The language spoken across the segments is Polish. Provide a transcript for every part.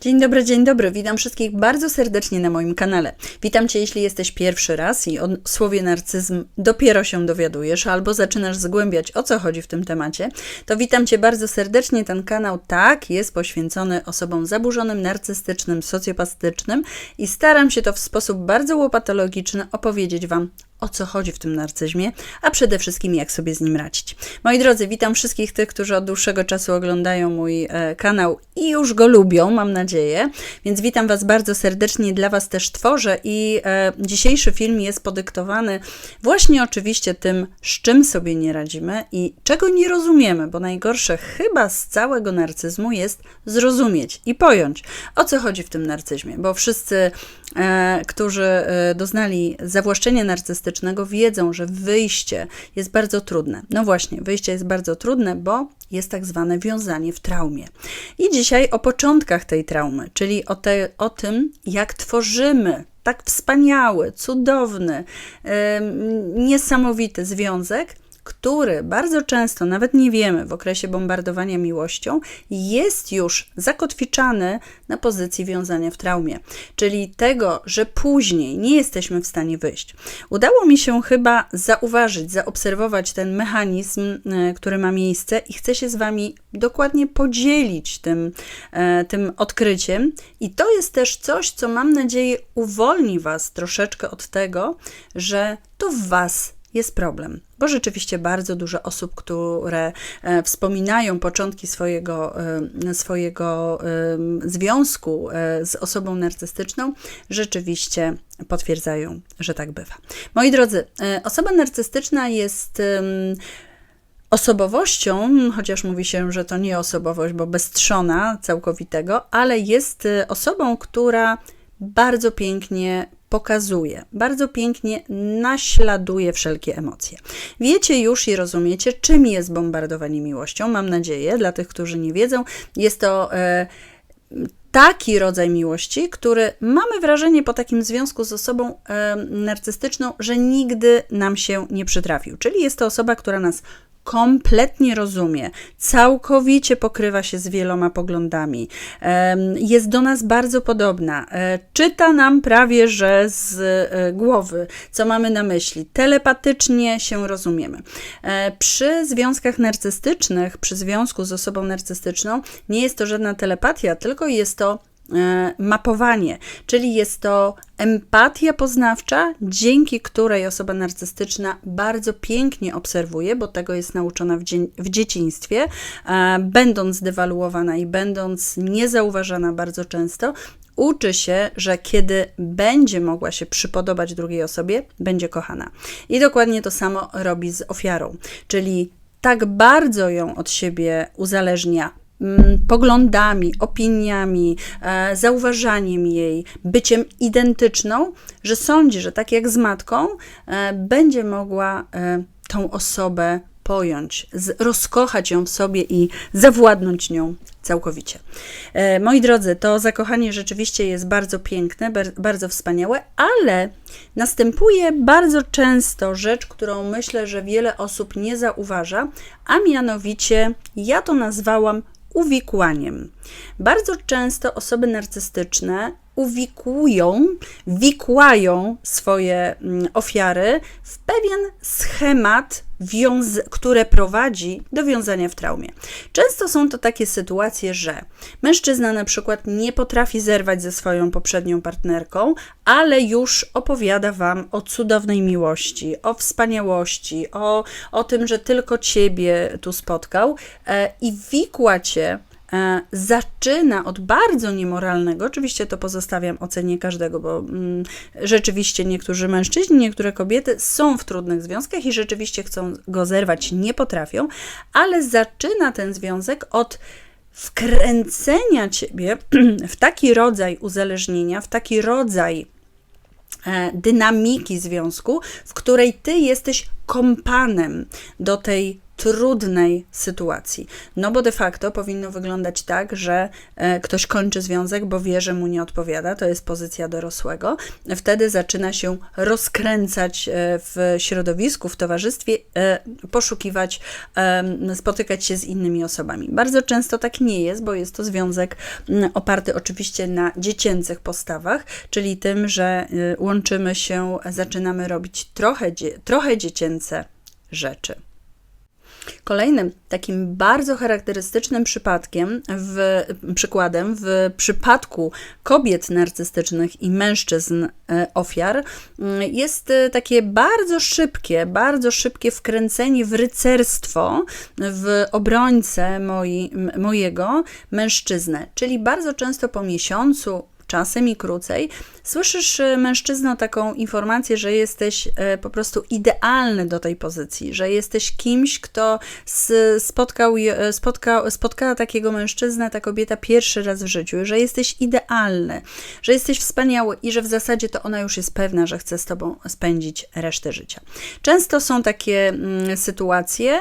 Dzień dobry, dzień dobry. Witam wszystkich bardzo serdecznie na moim kanale. Witam Cię, jeśli jesteś pierwszy raz i o słowie narcyzm dopiero się dowiadujesz, albo zaczynasz zgłębiać o co chodzi w tym temacie, to witam Cię bardzo serdecznie. Ten kanał, tak, jest poświęcony osobom zaburzonym, narcystycznym, socjopatycznym i staram się to w sposób bardzo łopatologiczny opowiedzieć Wam o co chodzi w tym narcyzmie, a przede wszystkim jak sobie z nim radzić. Moi drodzy, witam wszystkich tych, którzy od dłuższego czasu oglądają mój e, kanał i już go lubią, mam nadzieję. Więc witam Was bardzo serdecznie, dla Was też tworzę i e, dzisiejszy film jest podyktowany właśnie oczywiście tym, z czym sobie nie radzimy i czego nie rozumiemy, bo najgorsze chyba z całego narcyzmu jest zrozumieć i pojąć, o co chodzi w tym narcyzmie, bo wszyscy, którzy e, doznali zawłaszczenia narcystycznego, wiedzą, że wyjście jest bardzo trudne. No właśnie, wyjście jest bardzo trudne, bo jest tak zwane wiązanie w traumie. I dzisiaj o początkach tej traumy, czyli o, te, o tym, jak tworzymy tak wspaniały, cudowny, niesamowity związek, który bardzo często, nawet nie wiemy, w okresie bombardowania miłością, jest już zakotwiczany na pozycji wiązania w traumie, czyli tego, że później nie jesteśmy w stanie wyjść. Udało mi się chyba zauważyć, zaobserwować ten mechanizm, e, który ma miejsce i chcę się z Wami dokładnie podzielić tym, e, tym odkryciem. I to jest też coś, co mam nadzieję uwolni Was troszeczkę od tego, że to w Was jest problem, bo rzeczywiście bardzo dużo osób, które e, wspominają początki swojego, e, swojego e, związku z osobą narcystyczną, rzeczywiście potwierdzają, że tak bywa. Moi drodzy, osoba narcystyczna jest osobowością, chociaż mówi się, że to nie osobowość, bo beztrzona całkowitego, ale jest osobą, która bardzo pięknie pokazuje, bardzo pięknie naśladuje wszelkie emocje. Wiecie już i rozumiecie, czym jest bombardowanie miłością, mam nadzieję, dla tych, którzy nie wiedzą. Jest to. E, taki rodzaj miłości, który mamy wrażenie po takim związku z osobą e, narcystyczną, że nigdy nam się nie przytrafił. Czyli jest to osoba, która nas kompletnie rozumie, całkowicie pokrywa się z wieloma poglądami, jest do nas bardzo podobna, e, czyta nam prawie że z e, głowy, co mamy na myśli, telepatycznie się rozumiemy. E, przy związkach narcystycznych, przy związku z osobą narcystyczną, nie jest to żadna telepatia, tylko jest to mapowanie, czyli jest to empatia poznawcza, dzięki której osoba narcystyczna bardzo pięknie obserwuje, bo tego jest nauczona w, dzie w dzieciństwie, e, będąc dewaluowana i będąc niezauważana bardzo często, uczy się, że kiedy będzie mogła się przypodobać drugiej osobie, będzie kochana. I dokładnie to samo robi z ofiarą, czyli tak bardzo ją od siebie uzależnia poglądami, opiniami, e, zauważaniem jej, byciem identyczną, że sądzi, że tak jak z matką, e, będzie mogła e, tą osobę pojąć, rozkochać ją w sobie i zawładnąć nią całkowicie. Moi drodzy, to zakochanie rzeczywiście jest bardzo piękne, bardzo wspaniałe, ale następuje bardzo często rzecz, którą myślę, że wiele osób nie zauważa, a mianowicie ja to nazwałam uwikłaniem. Bardzo często osoby narcystyczne uwikłują, wikłają swoje mm, ofiary w pewien schemat, które prowadzi do wiązania w traumie. Często są to takie sytuacje, że mężczyzna na przykład nie potrafi zerwać ze swoją poprzednią partnerką, ale już opowiada Wam o cudownej miłości, o wspaniałości, o, o tym, że tylko Ciebie tu spotkał e, i wikła Cię zaczyna od bardzo niemoralnego, oczywiście to pozostawiam ocenie każdego, bo mm, rzeczywiście niektórzy mężczyźni, niektóre kobiety są w trudnych związkach i rzeczywiście chcą go zerwać, nie potrafią, ale zaczyna ten związek od wkręcenia ciebie w taki rodzaj uzależnienia, w taki rodzaj e, dynamiki związku, w której ty jesteś kompanem do tej trudnej sytuacji. No bo de facto powinno wyglądać tak, że e, ktoś kończy związek, bo wie, że mu nie odpowiada, to jest pozycja dorosłego. Wtedy zaczyna się rozkręcać e, w środowisku, w towarzystwie, e, poszukiwać, spotykać się z innymi osobami. Bardzo często tak nie jest, bo jest to związek oparty oczywiście na dziecięcych postawach, czyli tym, że łączymy się, zaczynamy robić trochę, trochę dziecięce rzeczy. Kolejnym takim bardzo charakterystycznym przypadkiem, w, przykładem w przypadku kobiet narcystycznych i mężczyzn e, ofiar mm, jest e, takie bardzo szybkie, bardzo szybkie wkręcenie w rycerstwo, w obrońcę moi, mojego mężczyznę. Czyli bardzo często po miesiącu, czasem i krócej, słyszysz e, mężczyzno taką informację, że jesteś e, po prostu idealny do tej pozycji, że jesteś kimś, kto spotkał, spotkał, spotkała takiego mężczyznę, ta kobieta pierwszy raz w życiu, że jesteś idealny, że jesteś wspaniały i że w zasadzie to ona już jest pewna, że chce z tobą spędzić resztę życia. Często są takie mm, sytuacje.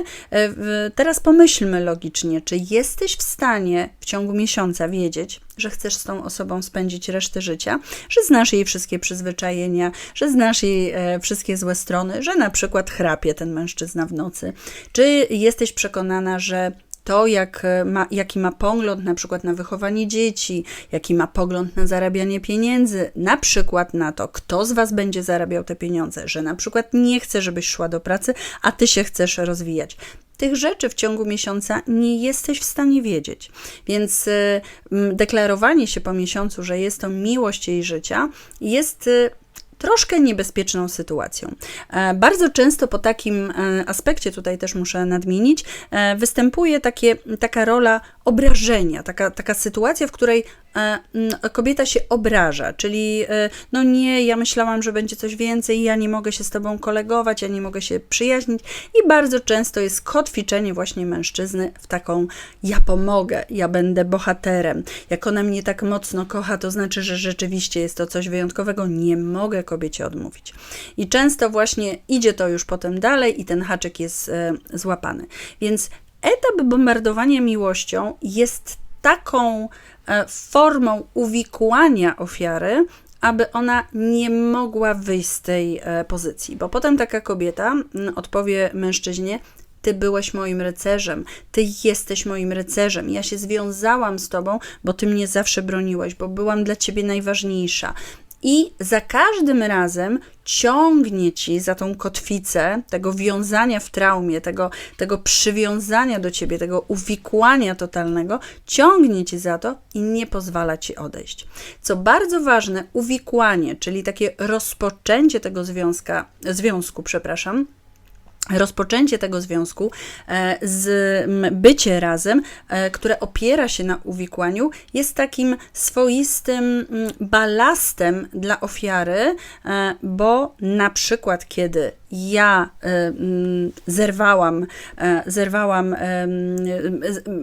Teraz pomyślmy logicznie, czy jesteś w stanie w ciągu miesiąca wiedzieć, że chcesz z tą osobą spędzić resztę życia, że znasz jej wszystkie przyzwyczajenia, że znasz jej e, wszystkie złe strony, że na przykład chrapie ten mężczyzna w nocy. Czy jesteś przekonana, że to, jak e, ma, jaki ma pogląd na przykład na wychowanie dzieci, jaki ma pogląd na zarabianie pieniędzy, na przykład na to, kto z Was będzie zarabiał te pieniądze, że na przykład nie chce, żebyś szła do pracy, a Ty się chcesz rozwijać. Tych rzeczy w ciągu miesiąca nie jesteś w stanie wiedzieć. Więc y, deklarowanie się po miesiącu, że jest to miłość jej życia, jest y, troszkę niebezpieczną sytuacją. E, bardzo często po takim e, aspekcie, tutaj też muszę nadmienić, e, występuje takie, taka rola obrażenia, taka, taka sytuacja, w której kobieta się obraża, czyli no nie, ja myślałam, że będzie coś więcej, ja nie mogę się z tobą kolegować, ja nie mogę się przyjaźnić i bardzo często jest kotwiczenie właśnie mężczyzny w taką ja pomogę, ja będę bohaterem, jak ona mnie tak mocno kocha, to znaczy, że rzeczywiście jest to coś wyjątkowego, nie mogę kobiecie odmówić. I często właśnie idzie to już potem dalej i ten haczyk jest e, złapany. Więc etap bombardowania miłością jest taką e, formą uwikłania ofiary, aby ona nie mogła wyjść z tej e, pozycji, bo potem taka kobieta odpowie mężczyźnie: ty byłeś moim rycerzem, ty jesteś moim rycerzem. Ja się związałam z tobą, bo ty mnie zawsze broniłeś, bo byłam dla ciebie najważniejsza i za każdym razem ciągnie ci za tą kotwicę tego wiązania w traumie, tego, tego przywiązania do ciebie, tego uwikłania totalnego, ciągnie ci za to i nie pozwala ci odejść. Co bardzo ważne, uwikłanie, czyli takie rozpoczęcie tego związka, związku, przepraszam, rozpoczęcie tego związku e, z bycie razem, e, które opiera się na uwikłaniu, jest takim swoistym balastem dla ofiary, e, bo na przykład kiedy ja zerwałam, zerwałam,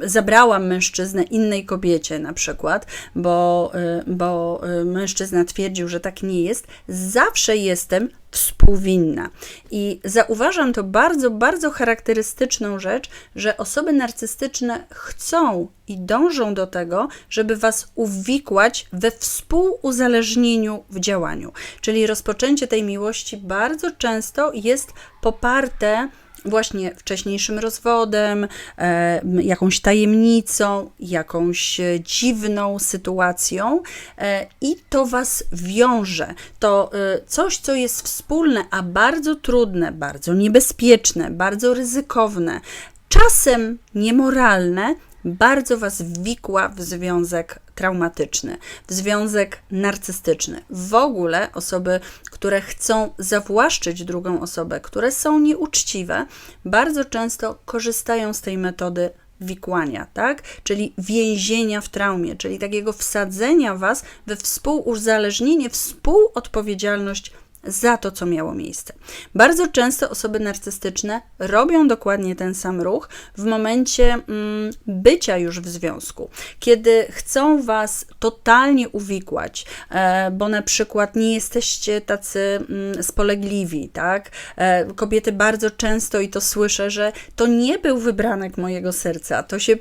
zabrałam mężczyznę innej kobiecie na przykład, bo, bo mężczyzna twierdził, że tak nie jest, zawsze jestem współwinna. I zauważam to bardzo, bardzo charakterystyczną rzecz, że osoby narcystyczne chcą i dążą do tego, żeby Was uwikłać we współuzależnieniu w działaniu. Czyli rozpoczęcie tej miłości bardzo często jest poparte właśnie wcześniejszym rozwodem, e, jakąś tajemnicą, jakąś e, dziwną sytuacją e, i to was wiąże. To coś, co jest wspólne, a bardzo trudne, bardzo niebezpieczne, bardzo ryzykowne, czasem niemoralne, bardzo Was wikła w związek traumatyczny, w związek narcystyczny. W ogóle osoby, które chcą zawłaszczyć drugą osobę, które są nieuczciwe, bardzo często korzystają z tej metody wikłania, tak? Czyli więzienia w traumie, czyli takiego wsadzenia Was we współuzależnienie, współodpowiedzialność za to, co miało miejsce. Bardzo często osoby narcystyczne robią dokładnie ten sam ruch w momencie mm, bycia już w związku, kiedy chcą was totalnie uwikłać, e, bo na przykład nie jesteście tacy mm, spolegliwi, tak? E, kobiety bardzo często i to słyszę, że to nie był wybranek mojego serca. To się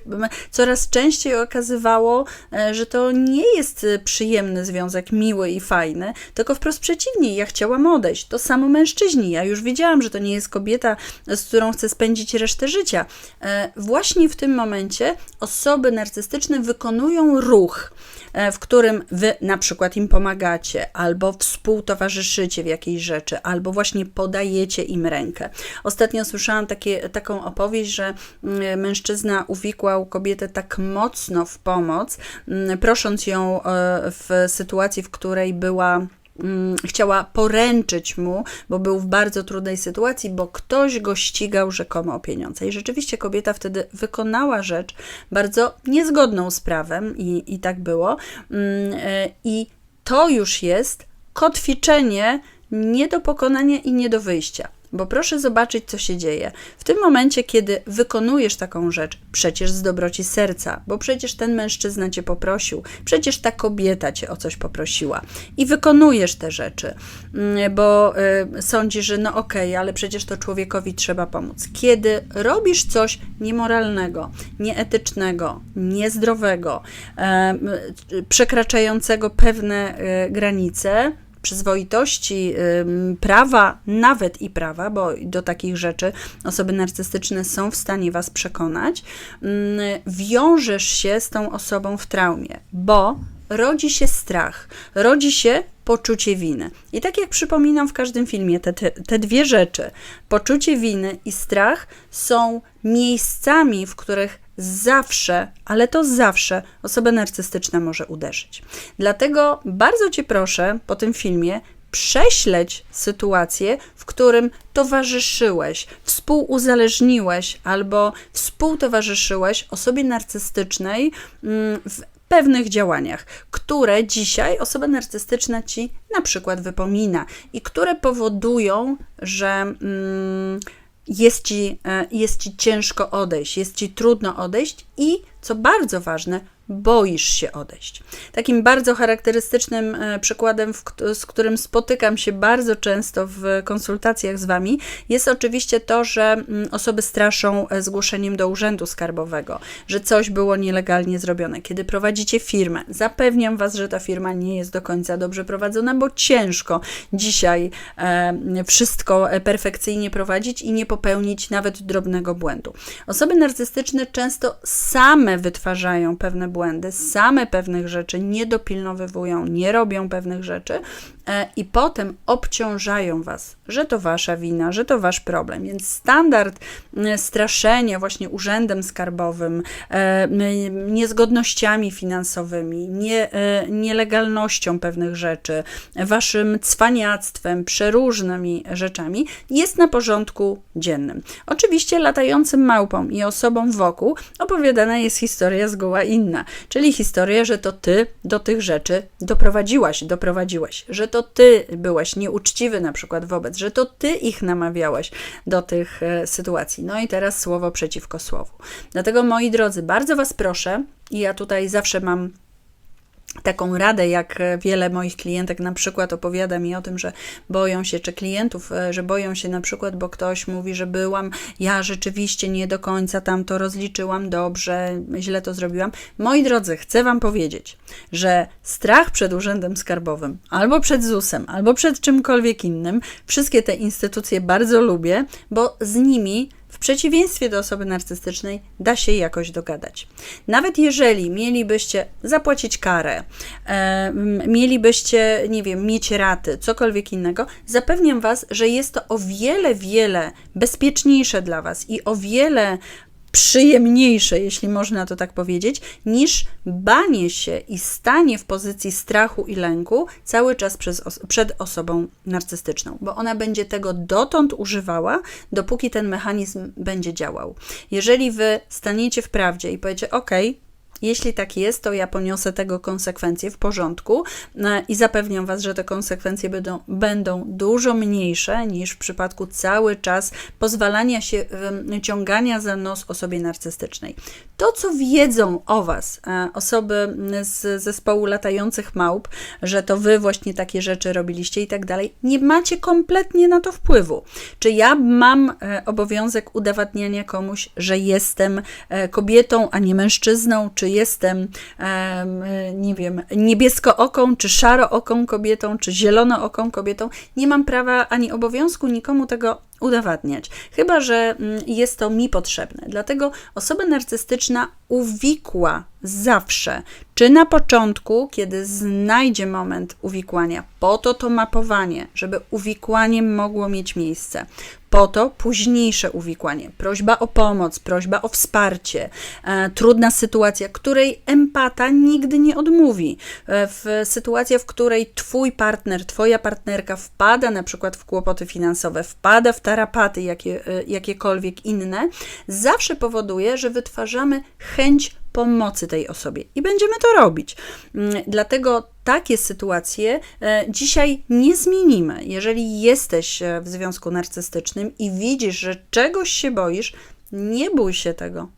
coraz częściej okazywało, e, że to nie jest przyjemny związek, miły i fajny, tylko wprost przeciwnie. Ja chciałam odejść. To samo mężczyźni. Ja już wiedziałam, że to nie jest kobieta, z którą chcę spędzić resztę życia. E, właśnie w tym momencie osoby narcystyczne wykonują ruch, e, w którym wy na przykład im pomagacie, albo współtowarzyszycie w jakiejś rzeczy, albo właśnie podajecie im rękę. Ostatnio słyszałam takie, taką opowieść, że mm, mężczyzna uwikłał kobietę tak mocno w pomoc, mm, prosząc ją e, w sytuacji, w której była chciała poręczyć mu, bo był w bardzo trudnej sytuacji, bo ktoś go ścigał rzekomo o pieniądze. I rzeczywiście kobieta wtedy wykonała rzecz bardzo niezgodną z prawem, i, i tak było. Mm, e, I to już jest kotwiczenie nie do pokonania i nie do wyjścia. Bo proszę zobaczyć, co się dzieje. W tym momencie, kiedy wykonujesz taką rzecz, przecież z dobroci serca, bo przecież ten mężczyzna cię poprosił, przecież ta kobieta cię o coś poprosiła i wykonujesz te rzeczy, mm, bo y, sądzisz, że no okej, okay, ale przecież to człowiekowi trzeba pomóc. Kiedy robisz coś niemoralnego, nieetycznego, niezdrowego, y, przekraczającego pewne y, granice, przyzwoitości, prawa, nawet i prawa, bo do takich rzeczy osoby narcystyczne są w stanie Was przekonać, wiążesz się z tą osobą w traumie, bo rodzi się strach, rodzi się poczucie winy. I tak jak przypominam w każdym filmie, te, te, te dwie rzeczy, poczucie winy i strach, są miejscami, w których zawsze, ale to zawsze osobę narcystyczna może uderzyć. Dlatego bardzo Cię proszę po tym filmie, prześleć sytuację, w którym towarzyszyłeś, współuzależniłeś albo współtowarzyszyłeś osobie narcystycznej mm, w pewnych działaniach, które dzisiaj osoba narcystyczna ci na przykład wypomina i które powodują, że. Mm, jest ci, e, jest ci ciężko odejść, jest ci trudno odejść i, co bardzo ważne, boisz się odejść. Takim bardzo charakterystycznym e, przykładem, z którym spotykam się bardzo często w konsultacjach z Wami, jest oczywiście to, że mm, osoby straszą e, zgłoszeniem do urzędu skarbowego, że coś było nielegalnie zrobione. Kiedy prowadzicie firmę, zapewniam Was, że ta firma nie jest do końca dobrze prowadzona, bo ciężko dzisiaj e, wszystko perfekcyjnie prowadzić i nie popełnić nawet drobnego błędu. Osoby narcystyczne często same wytwarzają pewne błędy, błędy, same pewnych rzeczy nie dopilnowywują, nie robią pewnych rzeczy i potem obciążają was, że to wasza wina, że to wasz problem. Więc standard straszenia właśnie urzędem skarbowym, e, niezgodnościami finansowymi, nie, e, nielegalnością pewnych rzeczy, waszym cwaniactwem, przeróżnymi rzeczami jest na porządku dziennym. Oczywiście latającym małpom i osobom wokół opowiadana jest historia zgoła inna. Czyli historię, że to ty do tych rzeczy doprowadziłaś, doprowadziłeś, że to ty byłeś nieuczciwy na przykład wobec, że to ty ich namawiałeś do tych e, sytuacji. No i teraz słowo przeciwko słowu. Dlatego, moi drodzy, bardzo Was proszę, i ja tutaj zawsze mam taką radę, jak wiele moich klientek na przykład opowiada mi o tym, że boją się, czy klientów, e, że boją się na przykład, bo ktoś mówi, że byłam, ja rzeczywiście nie do końca tam to rozliczyłam dobrze, źle to zrobiłam. Moi drodzy, chcę Wam powiedzieć, że strach przed Urzędem Skarbowym, albo przed ZUS-em, albo przed czymkolwiek innym, wszystkie te instytucje bardzo lubię, bo z nimi w przeciwieństwie do osoby narcystycznej da się jakoś dogadać. Nawet jeżeli mielibyście zapłacić karę, e, mielibyście, nie wiem, mieć raty, cokolwiek innego, zapewniam Was, że jest to o wiele, wiele bezpieczniejsze dla Was i o wiele przyjemniejsze, jeśli można to tak powiedzieć, niż banie się i stanie w pozycji strachu i lęku cały czas przed osobą narcystyczną, bo ona będzie tego dotąd używała, dopóki ten mechanizm będzie działał. Jeżeli wy staniecie w prawdzie i powiecie, OK, Jeśli tak jest, to ja poniosę tego konsekwencje w porządku e, i zapewniam Was, że te konsekwencje będą, będą dużo mniejsze niż w przypadku cały czas pozwalania się ciągania za nos osobie narcystycznej. To, co wiedzą o Was e, osoby z zespołu latających małp, że to Wy właśnie takie rzeczy robiliście i tak dalej, nie macie kompletnie na to wpływu. Czy ja mam e, obowiązek udowadniania komuś, że jestem kobietą, a nie mężczyzną, czy jestem, nie wiem, niebieskooką, czy szarooką kobietą, czy zielonooką kobietą. Nie mam prawa ani obowiązku nikomu tego udowadniać, chyba że mm, jest to mi potrzebne. Dlatego osoba narcystyczna uwikła zawsze, czy na początku, kiedy znajdzie moment uwikłania, po to to mapowanie, żeby uwikłanie mogło mieć miejsce, po to późniejsze uwikłanie, prośba o pomoc, prośba o wsparcie, e, trudna sytuacja, której empata nigdy nie odmówi. E, w sytuacja, w której twój partner, twoja partnerka wpada na przykład w kłopoty finansowe, wpada w tarapaty jakie, e, jakiekolwiek inne, zawsze powoduje, że wytwarzamy chęć pomocy tej osobie i będziemy to robić. Mm, dlatego takie sytuacje e, dzisiaj nie zmienimy. Jeżeli jesteś e, w związku narcystycznym i widzisz, że czegoś się boisz, nie bój się tego.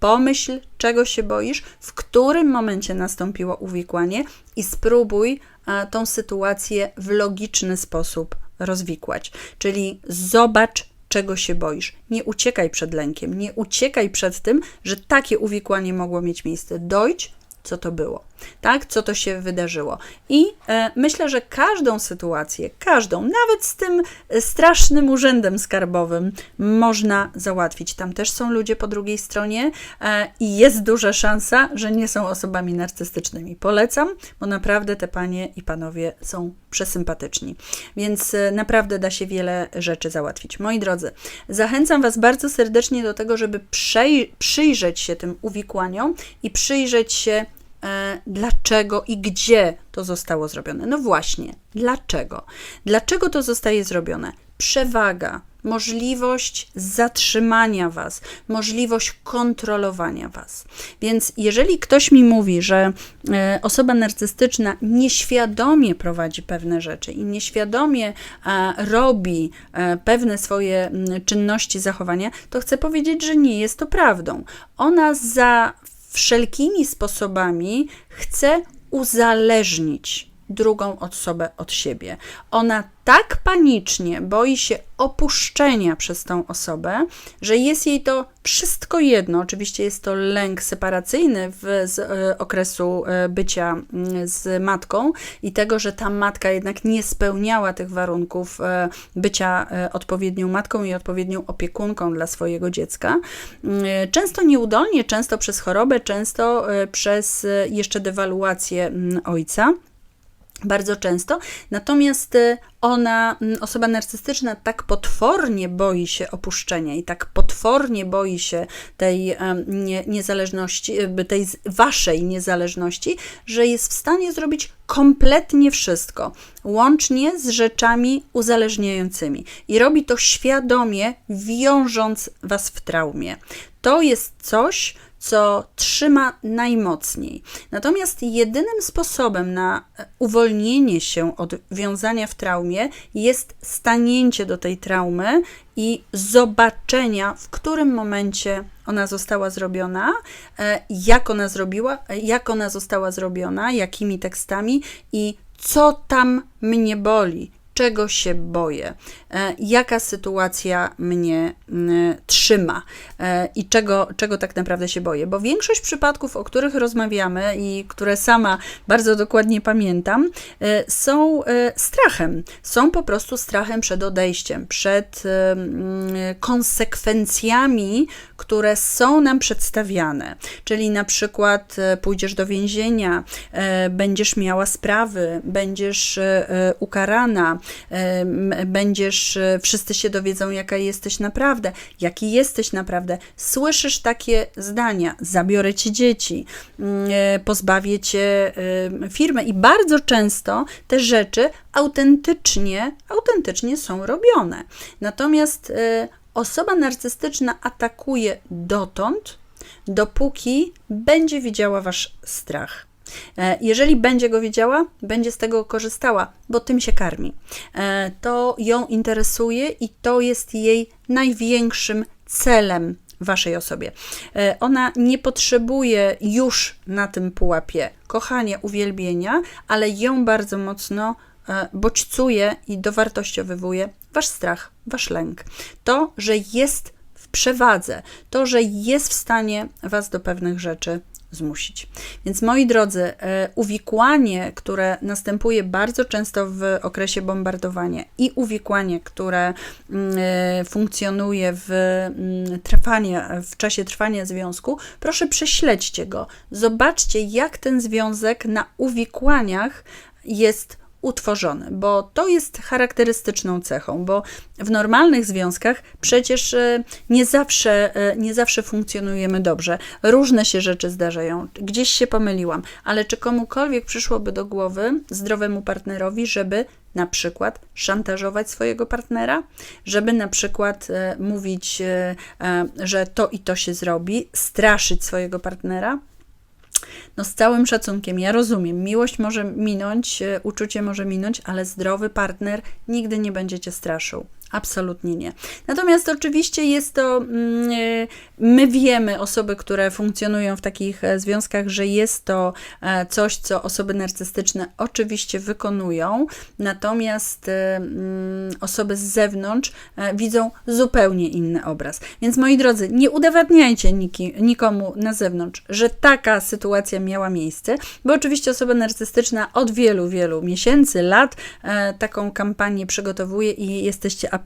Pomyśl, czego się boisz, w którym momencie nastąpiło uwikłanie i spróbuj e, tą sytuację w logiczny sposób rozwikłać. Czyli zobacz, czego się boisz. Nie uciekaj przed lękiem, nie uciekaj przed tym, że takie uwikłanie mogło mieć miejsce. Dojdź, co to było tak? Co to się wydarzyło. I e, myślę, że każdą sytuację, każdą, nawet z tym e, strasznym urzędem skarbowym, można załatwić. Tam też są ludzie po drugiej stronie e, i jest duża szansa, że nie są osobami narcystycznymi. Polecam, bo naprawdę te panie i panowie są przesympatyczni. Więc e, naprawdę da się wiele rzeczy załatwić. Moi drodzy, zachęcam Was bardzo serdecznie do tego, żeby przyjrzeć się tym uwikłaniom i przyjrzeć się dlaczego i gdzie to zostało zrobione. No właśnie, dlaczego? Dlaczego to zostaje zrobione? Przewaga, możliwość zatrzymania Was, możliwość kontrolowania Was. Więc jeżeli ktoś mi mówi, że e, osoba narcystyczna nieświadomie prowadzi pewne rzeczy i nieświadomie robi e, pewne swoje czynności, zachowania, to chcę powiedzieć, że nie jest to prawdą. Ona za wszelkimi sposobami chce uzależnić drugą osobę od siebie. Ona tak panicznie boi się opuszczenia przez tą osobę, że jest jej to wszystko jedno. Oczywiście jest to lęk separacyjny w, z e, okresu e, bycia mm, z matką i tego, że ta matka jednak nie spełniała tych warunków e, bycia odpowiednią matką i odpowiednią opiekunką dla swojego dziecka. Mm, często nieudolnie, często przez chorobę, często przez jeszcze dewaluację mm, ojca bardzo często. Natomiast y, ona, mm, osoba narcystyczna, tak potwornie boi się opuszczenia i tak potwornie boi się tej nie, niezależności, y, tej waszej niezależności, że jest w stanie zrobić kompletnie wszystko, łącznie z rzeczami uzależniającymi. I robi to świadomie, wiążąc was w traumie. To jest coś, co trzyma najmocniej. Natomiast jedynym sposobem na uwolnienie się od wiązania w traumie jest stanięcie do tej traumy i zobaczenia, w którym momencie ona została zrobiona, e, jak ona zrobiła, e, jak ona została zrobiona, jakimi tekstami i co tam mnie boli, czego się boję, e, jaka sytuacja mnie trzyma e, i czego, czego tak naprawdę się boję. Bo większość przypadków, o których rozmawiamy i które sama bardzo dokładnie pamiętam, e, są strachem. Są po prostu strachem przed odejściem, przed konsekwencjami, które są nam przedstawiane. Czyli na przykład pójdziesz do więzienia, będziesz miała sprawy, będziesz ukarana, będziesz, e, wszyscy się dowiedzą, jaka jesteś naprawdę, jaki jesteś naprawdę. Słyszysz takie zdania: zabiorę ci dzieci, mm, e, pozbawię cię e, firmy, i bardzo często te rzeczy autentycznie, autentycznie są robione. Natomiast osoba narcystyczna atakuje dotąd, dopóki będzie widziała wasz strach. E, jeżeli będzie go widziała, będzie z tego korzystała, bo tym się karmi. E, to ją interesuje i to jest jej największym celem waszej osobie. E, ona nie potrzebuje już na tym pułapie kochania, uwielbienia, ale ją bardzo mocno bodźcuje i dowartościowywuje wasz strach, wasz lęk. To, że jest w przewadze, to, że jest w stanie was do pewnych rzeczy zmusić. Więc moi drodzy, e, uwikłanie, które następuje bardzo często w okresie bombardowania i uwikłanie, które mm, e, funkcjonuje w, mm, trwania, w czasie trwania związku, proszę prześledźcie go. Zobaczcie, jak ten związek na uwikłaniach jest utworzony, bo to jest charakterystyczną cechą, bo w normalnych związkach przecież e, nie zawsze, e, nie zawsze funkcjonujemy dobrze. Różne się rzeczy zdarzają. Gdzieś się pomyliłam, ale czy komukolwiek przyszłoby do głowy, zdrowemu partnerowi, żeby na przykład szantażować swojego partnera, żeby na przykład e, mówić, że to i to się zrobi, straszyć swojego partnera? No z całym szacunkiem, ja rozumiem, miłość może minąć, e, uczucie może minąć, ale zdrowy partner nigdy nie będzie cię straszył. Absolutnie nie. Natomiast oczywiście jest to, mm, e, my wiemy, osoby, które funkcjonują w takich e, związkach, że jest to e, coś, co osoby narcystyczne oczywiście wykonują, natomiast mm, osoby z zewnątrz widzą zupełnie inny obraz. Więc moi drodzy, nie udowadniajcie nikomu na zewnątrz, że taka sytuacja miała miejsce, bo oczywiście osoba narcystyczna od wielu, wielu miesięcy, lat taką kampanię przygotowuje i jesteście absolutnie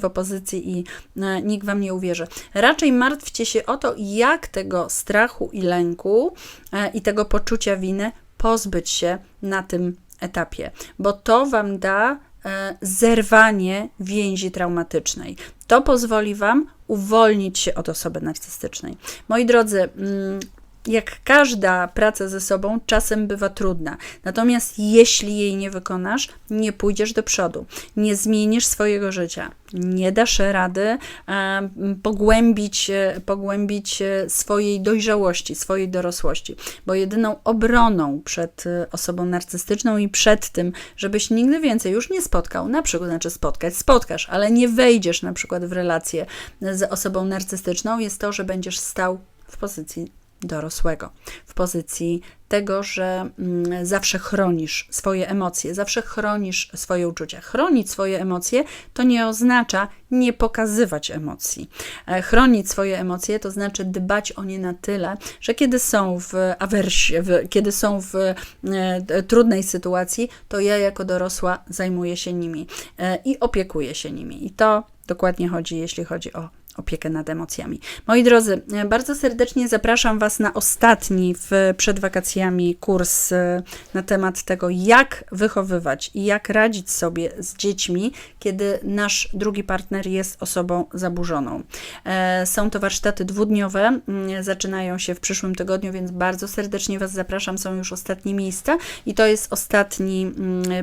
w opozycji i e, nikt Wam nie uwierzy. Raczej martwcie się o to, jak tego strachu i lęku e, i tego poczucia winy pozbyć się na tym etapie, bo to Wam da e, zerwanie więzi traumatycznej. To pozwoli Wam uwolnić się od osoby narcystycznej. Moi drodzy, mm, jak każda praca ze sobą, czasem bywa trudna. Natomiast jeśli jej nie wykonasz, nie pójdziesz do przodu, nie zmienisz swojego życia, nie dasz rady e, pogłębić, e, pogłębić e, swojej dojrzałości, swojej dorosłości, bo jedyną obroną przed osobą narcystyczną i przed tym, żebyś nigdy więcej już nie spotkał, na przykład, znaczy spotkać, spotkasz, ale nie wejdziesz na przykład w relację z osobą narcystyczną, jest to, że będziesz stał w pozycji dorosłego, w pozycji tego, że mm, zawsze chronisz swoje emocje, zawsze chronisz swoje uczucia. Chronić swoje emocje to nie oznacza nie pokazywać emocji. E, chronić swoje emocje to znaczy dbać o nie na tyle, że kiedy są w awersji, w, kiedy są w e, trudnej sytuacji, to ja jako dorosła zajmuję się nimi e, i opiekuję się nimi. I to dokładnie chodzi, jeśli chodzi o opiekę nad emocjami. Moi drodzy, bardzo serdecznie zapraszam Was na ostatni w, przed wakacjami kurs e, na temat tego, jak wychowywać i jak radzić sobie z dziećmi, kiedy nasz drugi partner jest osobą zaburzoną. E, są to warsztaty dwudniowe, zaczynają się w przyszłym tygodniu, więc bardzo serdecznie Was zapraszam. Są już ostatnie miejsca i to jest ostatni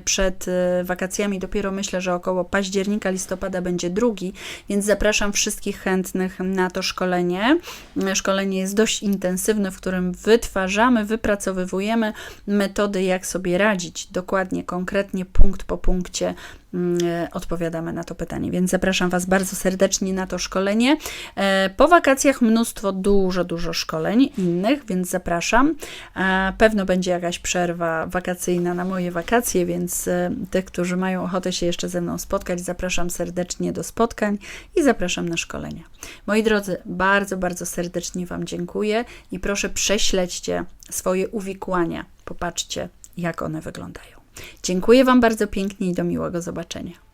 przed e, wakacjami. Dopiero myślę, że około października, listopada będzie drugi, więc zapraszam wszystkich chętnych na to szkolenie. Szkolenie jest dość intensywne, w którym wytwarzamy, wypracowywujemy metody, jak sobie radzić dokładnie, konkretnie, punkt po punkcie odpowiadamy na to pytanie. Więc zapraszam Was bardzo serdecznie na to szkolenie. E, po wakacjach mnóstwo, dużo, dużo szkoleń innych, więc zapraszam. E, pewno będzie jakaś przerwa wakacyjna na moje wakacje, więc tych, którzy mają ochotę się jeszcze ze mną spotkać, zapraszam serdecznie do spotkań i zapraszam na szkolenia. Moi drodzy, bardzo, bardzo serdecznie Wam dziękuję i proszę prześledźcie swoje uwikłania. Popatrzcie, jak one wyglądają. Dziękuję Wam bardzo pięknie i do miłego zobaczenia.